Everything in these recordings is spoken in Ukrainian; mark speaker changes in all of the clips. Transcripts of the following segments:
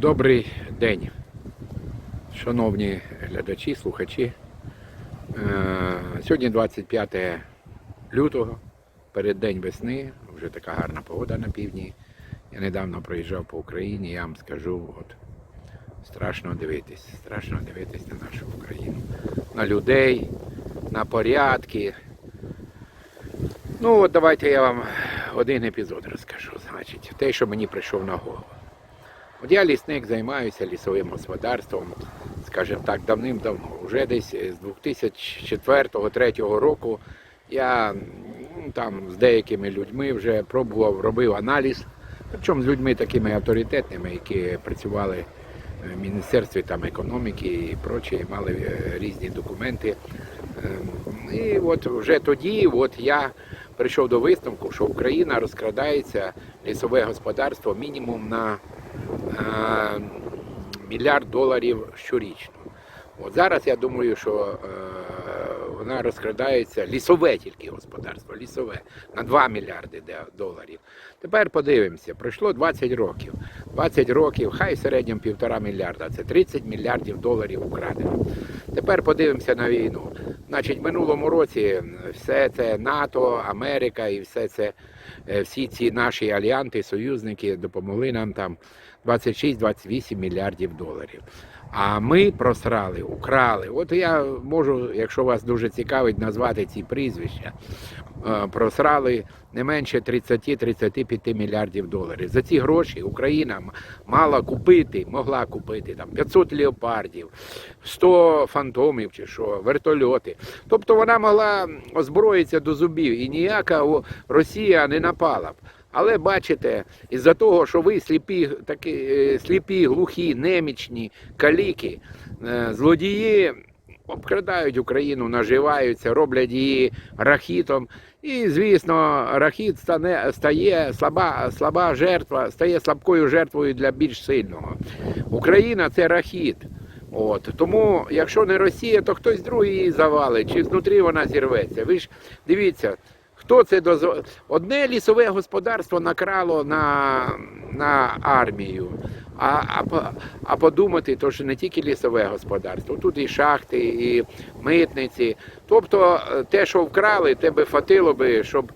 Speaker 1: Добрий день, шановні глядачі, слухачі. Е, Сьогодні 25 лютого, переддень весни, вже така гарна погода на півдні. Я недавно проїжджав по Україні, я вам скажу, от страшно дивитись, страшно дивитись на нашу Україну, на людей, на порядки. Ну от давайте я вам один епізод розкажу, значить, те, що мені прийшов на голову. От я лісник займаюся лісовим господарством, скажімо так, давним-давно. Уже десь з 2004-2003 року я ну, там з деякими людьми вже пробував, робив аналіз, причому з людьми такими авторитетними, які працювали в Міністерстві там, економіки і прочі, мали е, різні документи. Ем, І от вже тоді от я прийшов до висновку, що Україна розкрадається лісове господарство мінімум на е, мільярд доларів щорічно. От зараз я думаю, що е, вона розкрадається лісове тільки господарство, лісове на 2 мільярди доларів. Тепер подивимося, пройшло 20 років. 20 років, хай в середньому півтора мільярда, це 30 мільярдів доларів украдено. Тепер подивимося на війну. Значить, в минулому році все це НАТО, Америка і все це, е, всі ці наші альянти, союзники допомогли нам там 26-28 мільярдів доларів. А ми просрали, украли. От я можу, якщо вас дуже цікавить, назвати ці прізвища. Е, Просрали не менше 30-35 мільярдів доларів. За ці гроші Україна мала купити, могла купити там 500 леопардів, 100 фантомів чи що, вертольоти. Тобто вона могла озброїтися до зубів і ніяка Росія не напала б. Але бачите, із-за того, що ви сліпі, такі, е, сліпі, глухі, немічні, каліки, е, злодії обкрадають Україну, наживаються, роблять її рахітом. І, звісно, рахіт стане, стає слаба, слаба жертва, стає слабкою жертвою для більш сильного. Україна це рахіт. От. Тому, якщо не Росія, то хтось другий її завалить, чи знутрі вона зірветься. Ви ж дивіться, хто це дозволив. Одне лісове господарство накрало на, на армію. А, а, а подумати, то що не тільки лісове господарство, тут і шахти, і митниці. Тобто е, те, що вкрали, те би фатило би, щоб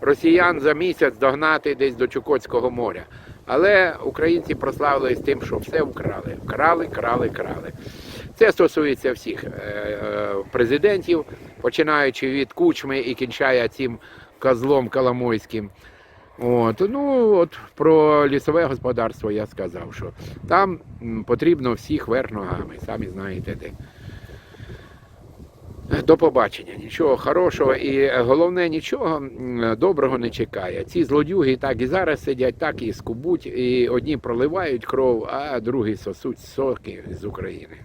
Speaker 1: росіян за місяць догнати десь до Чукотського моря. Але українці прославились тим, що все вкрали. Вкрали, крали, крали. Це стосується всіх е, е, президентів, починаючи від кучми і кінчає цим козлом Коломойським. От, ну от про лісове господарство я сказав, що там потрібно всіх вверх ногами, самі знаєте де. До побачення, нічого хорошого і е, головне нічого доброго не чекає. Ці злодюги так і зараз сидять, так і скубуть, і одні проливають кров, а другі сосуть соки з України.